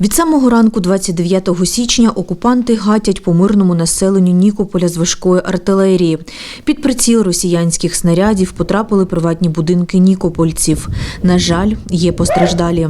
Від самого ранку, 29 січня, окупанти гатять по мирному населенню Нікополя з важкої артилерії. Під приціл росіянських снарядів потрапили приватні будинки нікопольців. На жаль, є постраждалі.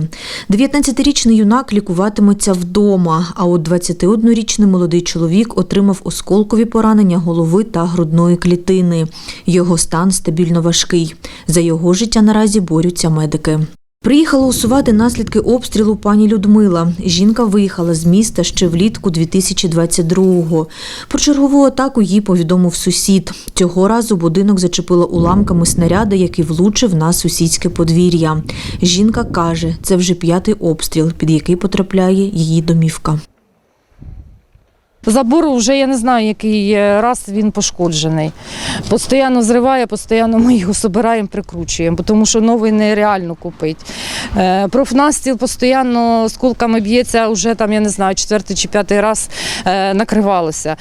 19-річний юнак лікуватиметься вдома, а от 21-річний молодий чоловік отримав осколкові поранення голови та грудної клітини. Його стан стабільно важкий. За його життя наразі борються медики. Приїхала усувати наслідки обстрілу пані Людмила. Жінка виїхала з міста ще влітку 2022-го. Про чергову атаку їй повідомив сусід. Цього разу будинок зачепило уламками снаряда, який влучив на сусідське подвір'я. Жінка каже, це вже п'ятий обстріл, під який потрапляє її домівка. Забор вже я не знаю, який е, раз він пошкоджений. Постійно зриває, постійно ми його збираємо, прикручуємо, тому що новий нереально купити. Е, Профнастіл постійно осколками б'ється, вже там, я не знаю, четвертий чи п'ятий раз е, накривалося.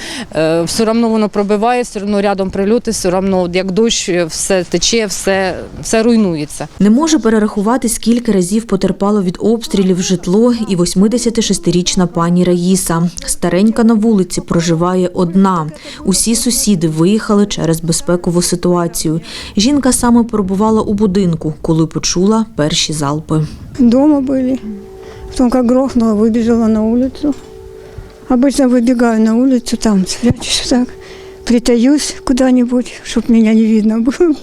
Все одно воно пробиває, все одно рядом прильоти, все одно як дощ, все тече, все, все руйнується. Не може перерахувати, скільки разів потерпало від обстрілів житло і 86-річна пані Раїса. Старенька на вулиці проживає одна. Усі сусіди виїхали через безпекову ситуацію. Жінка саме перебувала у будинку, коли почула перші залпи. Дома были. Потом как грохнуло, выбежала на улицу. Обычно выбегаю на улицу, там спрячусь так, притаюсь куда-нибудь, чтобы меня не видно было.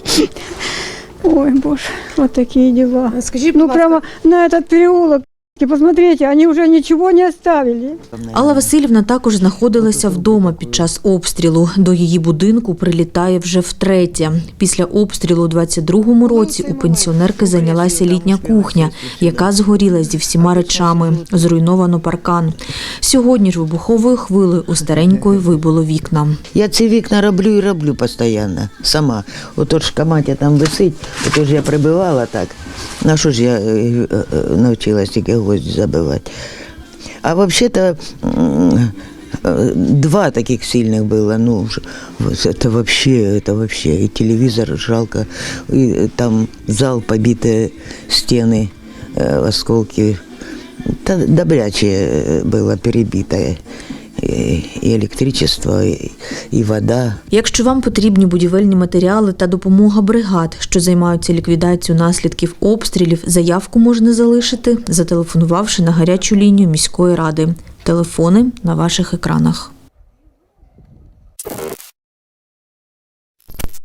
Ой, боже, вот такие дела. Скажіть, Ну прямо на этот переулок. И посмотрите, они уже ничего не оставили. Алла Васильівна також знаходилася вдома під час обстрілу. До її будинку прилітає вже втретє. Після обстрілу у 22-му році у пенсіонерки зайнялася літня кухня, яка згоріла зі всіма речами. Зруйновано паркан. Сьогодні ж вибуховою хвилею у старенької вибило вікна. Я ці вікна роблю і роблю постійно, сама. Ото ж каматя там висить, ото ж я прибивала так. На що ж я е, е, е, навчилась тільки гвозді забивати. А взагалі-то м, е, два таких сильных было. Ну, ж- вот это вообще, это вообще. И телевизор жалко, и там зал, побитые стены, э, осколки. Та добряче э, было перебитое. И, електричество, и вода. Якщо вам потрібні будівельні матеріали та допомога бригад, що займаються ліквідацією наслідків обстрілів, заявку можна залишити, зателефонувавши на гарячу лінію міської ради. Телефони на ваших екранах.